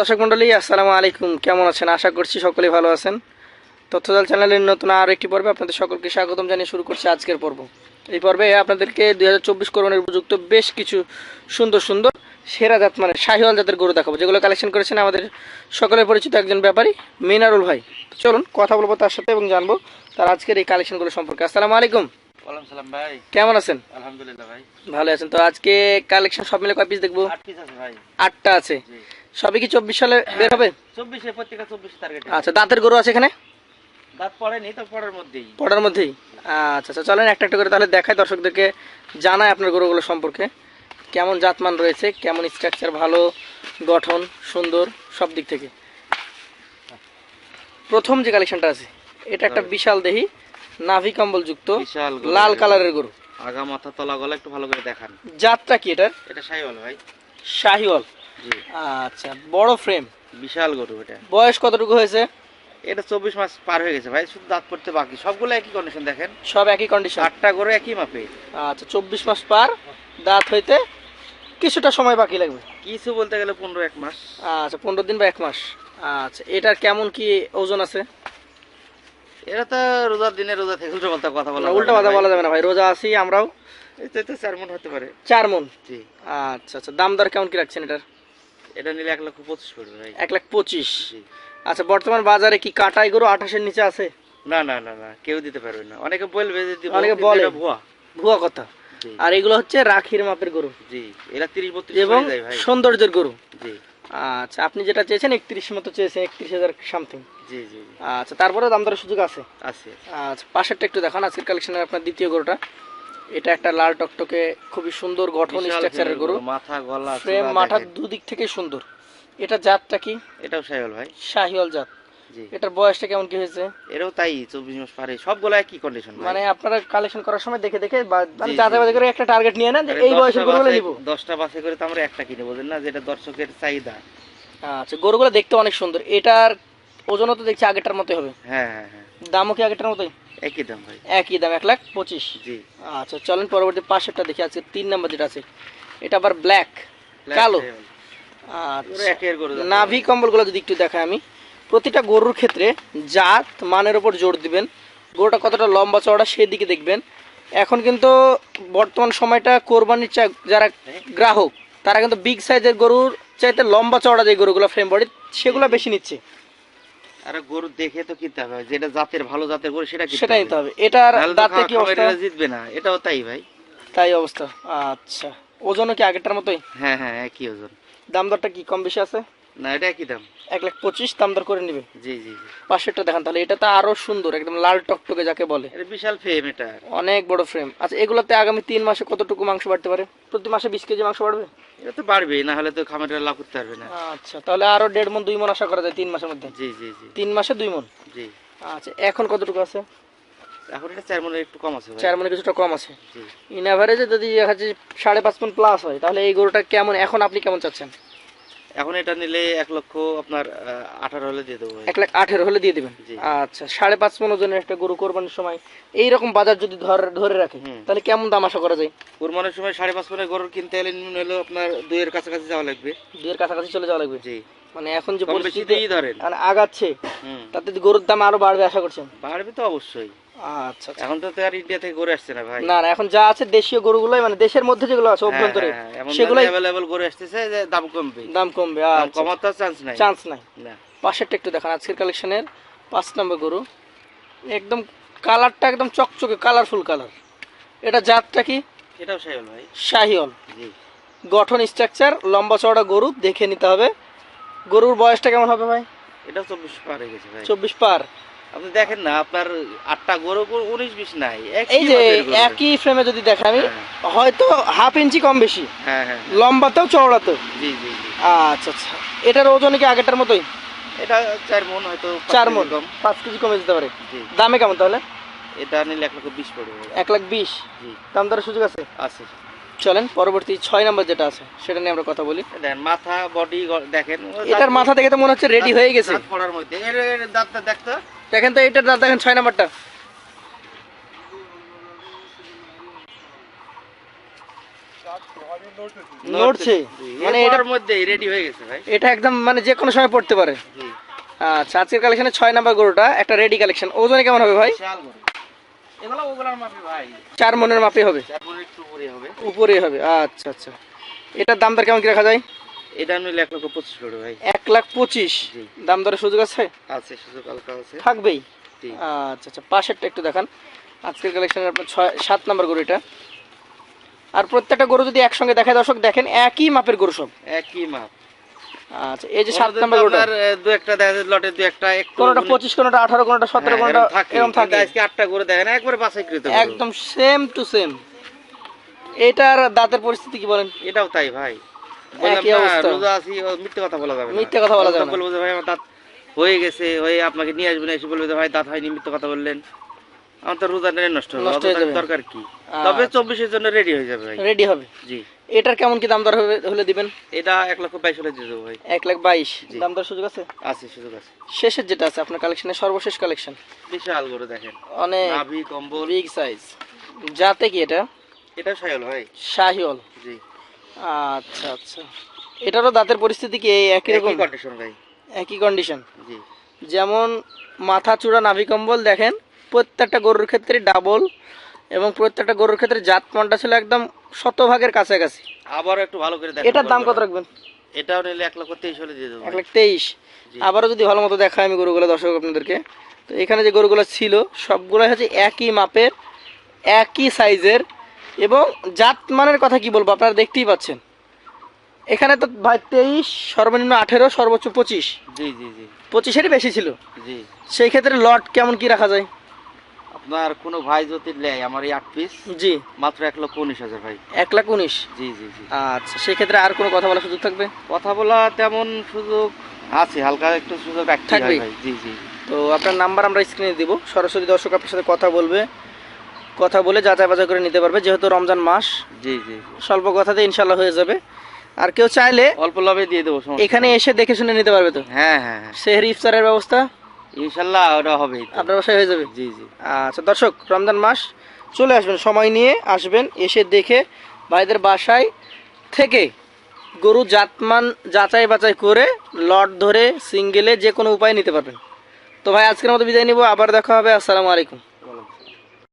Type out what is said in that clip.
দর্শক মন্ডলী, আসসালামু আলাইকুম। কেমন আছেন? আশা করছি সকলেই ভালো আছেন। তথ্যজাল চ্যানেলের নতুন আর একটি পর্বে আপনাদের সকলকে স্বাগতম জানিয়ে শুরু করছি আজকের পর্ব। এই পর্বে আপনাদেরকে দুই হাজার চব্বিশ করোনার উপযুক্ত বেশ কিছু সুন্দর সুন্দর সেরা জাত মানে শাহিওয়াল জাতের গরু দেখাবো। যেগুলো কালেকশন করেছেন আমাদের সকলের পরিচিত একজন ব্যাপারী, মিনারুল ভাই। চলুন, কথা বলব তার সাথে এবং জানব তার আজকের এই কালেকশনগুলো সম্পর্কে। আসসালামু আলাইকুম। ভাই। কেমন আছেন? আলহামদুলিল্লাহ ভাই। ভালো আছেন। তো আজকে কালেকশন সব মিলে কয় পিস দেখব? আট পিস আছে ভাই। আটটা আছে। সবই কি চব্বিশ সালে বের হবে? চব্বিশে প্রত্যেকটা চব্বিশে টার্গেট আচ্ছা দাঁতের গরু আছে এখানে? দাঁত পড়েনি তো পড়ার মধ্যেই। পড়ার মধ্যেই? আচ্ছা আচ্ছা চলেন একটা একটা করে তাহলে দেখাই দর্শকদেরকে জানাই আপনার গরুগুলো সম্পর্কে। কেমন জাতমান রয়েছে কেমন স্ট্রাকচার ভালো গঠন সুন্দর সব দিক থেকে। প্রথম যে কালেকশনটা আছে এটা একটা বিশাল দেহি। নাভি কম্বল যুক্ত লাল কালারের গরু। আগা মাথা তলা গলা একটু ভালো করে দেখান। জাতটা কি এটার? এটা সাইওয়াল ভাই। শাহিওয়াল। জি। আচ্ছা বড় ফ্রেম বিশাল গরু এটা। বয়স কতটুকু হয়েছে? এটা চব্বিশ মাস পার হয়ে গেছে ভাই শুধু দাঁত পড়তে বাকি। সবগুলো একই কন্ডিশন দেখেন। সব একই কন্ডিশন আটটা গরু একই মাপে। আচ্ছা চব্বিশ মাস পার দাঁত হইতে কিছুটা সময় বাকি লাগবে? কিছু বলতে গেলে পনেরো এক মাস। আচ্ছা পনেরো দিন বা এক মাস। আচ্ছা এটার কেমন কি ওজন আছে? এটা তো রোজার দিনে রোজা থেকে উল্টো পাল্টা কথা বলা উল্টা কথা বলা যাবে না ভাই রোজা আছি আমরাও। এটা তো চার মন হতে পারে। চার মন? জি। আচ্ছা আচ্ছা দাম দর কেমন কি রাখছেন এটার? এটা নিলে এক পঁচিশ পড়বে ভাই। এক লাখ পঁচিশ? আচ্ছা বর্তমান বাজারে কি কাটাই গরু আঠাশের নিচে আছে? না না না না কেউ দিতে পারবে না। অনেকে বলবে যে অনেকে বলে। ভুয়া। ভুয়া কথা। আর এগুলো হচ্ছে রাখির মাপের গরু। জি এরা তিরিশ বত্রিশ এবং সৌন্দর্যের গরু। জি। আচ্ছা আপনি যেটা চেয়েছেন একত্রিশ মতো চেয়েছেন একত্রিশ হাজার সামথিং জি জি আচ্ছা তারপরে দাম দরের সুযোগ আছে? আছে। আচ্ছা পাশেরটা একটু দেখান আজকের কালেকশনের আপনার দ্বিতীয় গরুটা। এটা একটা লাল টকটকে খুবই সুন্দর গঠন স্ট্রাকচারের গরু। মাথা গলা ফ্রেম মাথার দুদিক থেকে সুন্দর। এটা জাতটা কি? এটাও শাহিওয়াল ভাই। শাহিওয়াল জাত। এটার বয়সটা কেমন কি হয়েছে? এটাও তাই চব্বিশ মাস পারে সবগুলো একই কন্ডিশন মানে আপনারা কালেকশন করার সময় দেখে দেখে মানে যাচাই করে একটা টার্গেট নিয়ে যে এই বয়সের গরুগুলো নিব। দশটা বাসে করে তো আমরা একটা কিনে বোঝেন না? যেটা দর্শকের চাহিদা। আচ্ছা গরুগুলো দেখতে অনেক সুন্দর। এটার ওজনও তো দেখছি আগেরটার মতোই হবে। হ্যাঁ হ্যাঁ হ্যাঁ। দামও কি আগেরটার মতোই? একই দাম ভাই। একই দাম এক লাখ পঁচিশ। জি। আচ্ছা চলেন পরবর্তী পাশেরটা দেখি আজকে তিন নাম্বার যেটা আছে। এটা আবার ব্ল্যাক কালো। পুরো আচ্ছা। নাভি কম্বলগুলো যদি একটু দেখাই আমি। প্রতিটা গরুর ক্ষেত্রে জাত মানের ওপর জোর দিবেন। গরুটা কতটা লম্বা চওড়া সেদিকে দেখবেন। এখন কিন্তু বর্তমান সময়টা কোরবানির চা- যারা গ্রাহক তারা কিন্তু বিগ সাইজের গরুর চাইতে লম্বা চওড়া যে গরুগুলো ফ্রেম বডি সেগুলো বেশি নিচ্ছে। আরে গরু দেখে তো কিনতে হবে যেটা জাতের ভালো জাতের গরু সেটা নিতে হবে। এটার দাঁতে কি অবস্থা? জিতবে না। এটাও তাই ভাই। তাই অবস্থা। আচ্ছা। ওজনও কি আগেরটার মতোই? হ্যাঁ হ্যাঁ একই ওজন। দাম দরটা কি কম বেশি আছে? না এটা একই দাম। এক লাখ পঁচিশ দাম দর করে নিবে। জি জি পাশেরটা দেখান তাহলে এটা তো আরও সুন্দর একদম লাল টকটকে যাকে বলে। এটা বিশাল ফেম এটা। অনেক বড় ফ্রেম আচ্ছা এগুলোতে আগামী তিন মাসে কতটুকু মাংস বাড়তে পারে? প্রতি মাসে বিশ কেজি মাংস বাড়বে? এটা তো বাড়বে না হলে তো লাভ করতে পারবে না। আচ্ছা তাহলে আরও দেড় মন দুই মন আশা করা যায় তিন মাসের মধ্যে? জি জি জি। তিন মাসে দুই মন? জি। আচ্ছা এখন কতটুকু আছে? এখন এটা চার মনে একটু কম আছে চার মনে কিছুটা কম আছে। ইন অ্যাভারেজে যদি দেখা যাচ্ছে সাড়ে পাঁচ মন প্লাস হয় তাহলে এই গরুটা কেমন এখন আপনি কেমন চাচ্ছেন? এখন এটা নিলে এক লক্ষ আপনার আঠারো হলে দিয়ে দেবো। এক লাখ আঠেরো হলে দিয়ে দিবেন। আচ্ছা সাড়ে পাঁচ মন ওজনের একটা গরু কোরবানির সময় এইরকম বাজার যদি ধরে রাখে তাহলে কেমন দাম আশা করা যায়? কুরবানের সময় সাড়ে পাঁচ মনে গরুর কিনতে এলে নিম্ন হলো আপনার দুইয়ের কাছাকাছি যাওয়া লাগবে। দুইয়ের কাছাকাছি চলে যাওয়া লাগবে? জি। মানে এখন যে পরিস্থিতি ধরেন। মানে আগাচ্ছে তাতে গরুর দাম আরও বাড়বে আশা করছেন? বাড়বে তো অবশ্যই। আচ্ছা। এখন তো তো আর ইন্ডিয়া থেকে গরু আসছে না ভাই। না না এখন যা আছে দেশীয় গরুগুলোই মানে দেশের মধ্যে যেগুলো আছে অভ্যন্তরে সেগুলোই সেগুলোই গরু আসতেছে যে দাম কমবে। দাম কমবে দাম কমার তো চান্স নাই। চান্স নাই। না। পাশেরটা একটু দেখান আজকের কালেকশনের পাঁচ নম্বর গরু। একদম কালারটা একদম চকচকে কালারফুল কালার এটা জাতটা কি? এটাও সাইল ভাই। শাহিওল জি। গঠন স্ট্রাকচার লম্বা চওড়া গরু দেখে নিতে হবে। গরুর বয়সটা কেমন হবে ভাই? এটাও চব্বিশ পার হয়ে গেছে ভাই। চব্বিশ পার। আপনি দেখেন না আপনার আটটা গরু উনিশ বিশ নাই। এই যে একই ফ্রেমে যদি দেখা আমি হ্যাঁ। হয়তো হাফ ইঞ্চি কম বেশি হ্যাঁ হ্যাঁ লম্বাতেও চওড়াতেও। জি জি জি। আচ্ছা আচ্ছা। এটার ওজন কি আগেরটার মতোই? এটা চার মন হয়তো চার মন কম। পাঁচ কেজি কমে যেতে পারে। জি। দামে কেমন তাহলে? এটা নিলে এক লক্ষ বিশ পড়বে। এক লাখ বিশ? জি। দাম দরের সুযোগ আছে? আছে। চলেন পরবর্তী ছয় নম্বর যেটা আছে সেটা নিয়ে আমরা কথা বলি। মাথা বডি দেখেন এটার মাথা দেখে তো মনে হচ্ছে রেডি হয়ে গেছে। পড়ার মধ্যে। এর দাঁতটা দেখতো দেখেন তো এটার দাঁত দেখেন ছয় নম্বরটা। নড়ছে। মানে এটা এটার মধ্যে রেডি হয়ে গেছে ভাই। এটা একদম মানে যে কোনো সময় পড়তে পারে। জি। আচ্ছা আজকের কালেকশনে ছয় নাম্বার গরুটা একটা রেডি কালেকশন ওজনে কেমন হবে ভাই? মাপে চার মনের মাপে হবে। একটু উপরে হবে। উপরে হবে আচ্ছা আচ্ছা। এটার দাম দর কেমন কি রাখা যায়? এটা নিলে এক লক্ষ পঁচিশ করে ভাই। এক লাখ পঁচিশ? দাম দরের সুযোগ আছে? আছে সুযোগ হালকা আছে। থাকবেই। আচ্ছা আচ্ছা পাশেরটা একটু দেখান। আজকের কালেকশনের আপনার ছয় সাত নাম্বার গরু এটা। আর প্রত্যেকটা গরু যদি একসঙ্গে দর্শক দেখেন একই মাপের গরু সব। একই মাপ। আচ্ছা এই যে সাত নাম্বার গরুটা। দু একটা দেখা যায় লটে দু একটা কোনোটা মানে- পঁচিশ কোনোটা আঠারো কোনোটা সতেরো হ্যাঁ, এরকম থাকে। আজকে আটটা করে দেখেন একবারে বাছাইকৃত একদম সেম টু সেম এটার দাঁতের পরিস্থিতি কি বলেন? এটাও তাই ভাই। রোজা আছি মিথ্যে কথা বলা যাবে মিথ্যে কথা বলা যাবে বলব ভাই আমার দাঁত হয়ে গেছে হয়ে আপনাকে নিয়ে আসবেন এসে বলবে ভাই দাঁত হয়নি মিথ্যে কথা বললেন। আমার তো রোজা নষ্ট হবে নষ্ট অত যাবে। দরকার কি? আচ্ছা। তবে চব্বিশের জন্য রেডি হয়ে যাবে ভাই। রেডি হবে। জি। এটার কেমন কি দাম দর হলে দিবেন? এটা এক লক্ষ বাইশ হলে দিয়ে দেবো ভাই। এক লাখ বাইশ। দাম দর সুযোগ আছে? আছে সুযোগ আছে। শেষের যেটা আছে আপনার কালেকশনের সর্বশেষ কালেকশন বিশাল গরু দেখেন। অনেক নাভি কম্বল। বিগ সাইজ যাতে কি এটা? এটা সায়ল ভাই? শাহিওল জি। আচ্ছা আচ্ছা। এটারও দাঁতের পরিস্থিতি কি একই রকম? কন্ডিশন ভাই। একই কন্ডিশন জি। যেমন মাথা চূড়া নাভি কম্বল দেখেন প্রত্যেকটা গরুর ক্ষেত্রে ডাবল এবং প্রত্যেকটা গরুর ক্ষেত্রে জাত মনটা ছিল একদম শতভাগের কাছাকাছি। আবার একটু ভালো করে দেখেন এটার দাম কত রাখবেন? এটাও নিলে এক লক্ষ তেইশ হলে দিয়ে দেবো এক। লাখ তেইশ। আবারও যদি ভালো মতো দেখায় আমি গরুগুলো দর্শক আপনাদেরকে। তো এখানে যে গরুগুলো ছিল সবগুলো হচ্ছে একই মাপের একই সাইজের এবং জাত মানের কথা কি বলব আপনারা দেখতেই পাচ্ছেন। এখানে তো ভাই তেইশ সর্বনিম্ন আঠেরো সর্বোচ্চ পঁচিশ। জি জি জি। পঁচিশেরই বেশি ছিল। জি। সেই ক্ষেত্রে লট কেমন কি রাখা যায়? আপনার কোনো ভাই যদি নেয় আমার এই আট পিস জি। মাত্র এক লক্ষ উনিশ হাজার ভাই। এক লাখ উনিশ? জি জি জি। আচ্ছা সেক্ষেত্রে আর কোনো কথা বলার সুযোগ থাকবে? কথা বলা তেমন সুযোগ আছে হালকা একটু সুযোগ। ভাই। জি জি। তো আপনার নাম্বার আমরা স্ক্রিনে দিব। সরাসরি দর্শক আপনার সাথে কথা বলবে। কথা বলে যাচাই বাছাই করে নিতে পারবে যেহেতু রমজান মাস। জি জি। স্বল্প কথাতে ইনশাল্লাহ হয়ে যাবে। আর কেউ চাইলে অল্প লাভে দিয়ে দেবো এখানে এসে দেখে শুনে নিতে পারবে তো? হ্যাঁ হ্যাঁ হ্যাঁ। সেহরি ইফতারের ব্যবস্থা? ইনশাল্লাহ ওটা হবেই তো। আপনার বাসায় হয়ে যাবে? জি জি। আচ্ছা দর্শক রমজান মাস চলে আসবেন সময় নিয়ে আসবেন এসে দেখে ভাইদের বাসায় থেকে গরু জাতমান যাচাই বাছাই করে লট ধরে সিঙ্গেলে যে কোনো উপায় নিতে পারবেন। তো ভাই আজকের মতো বিদায় নিব আবার দেখা হবে আসসালামু আলাইকুম।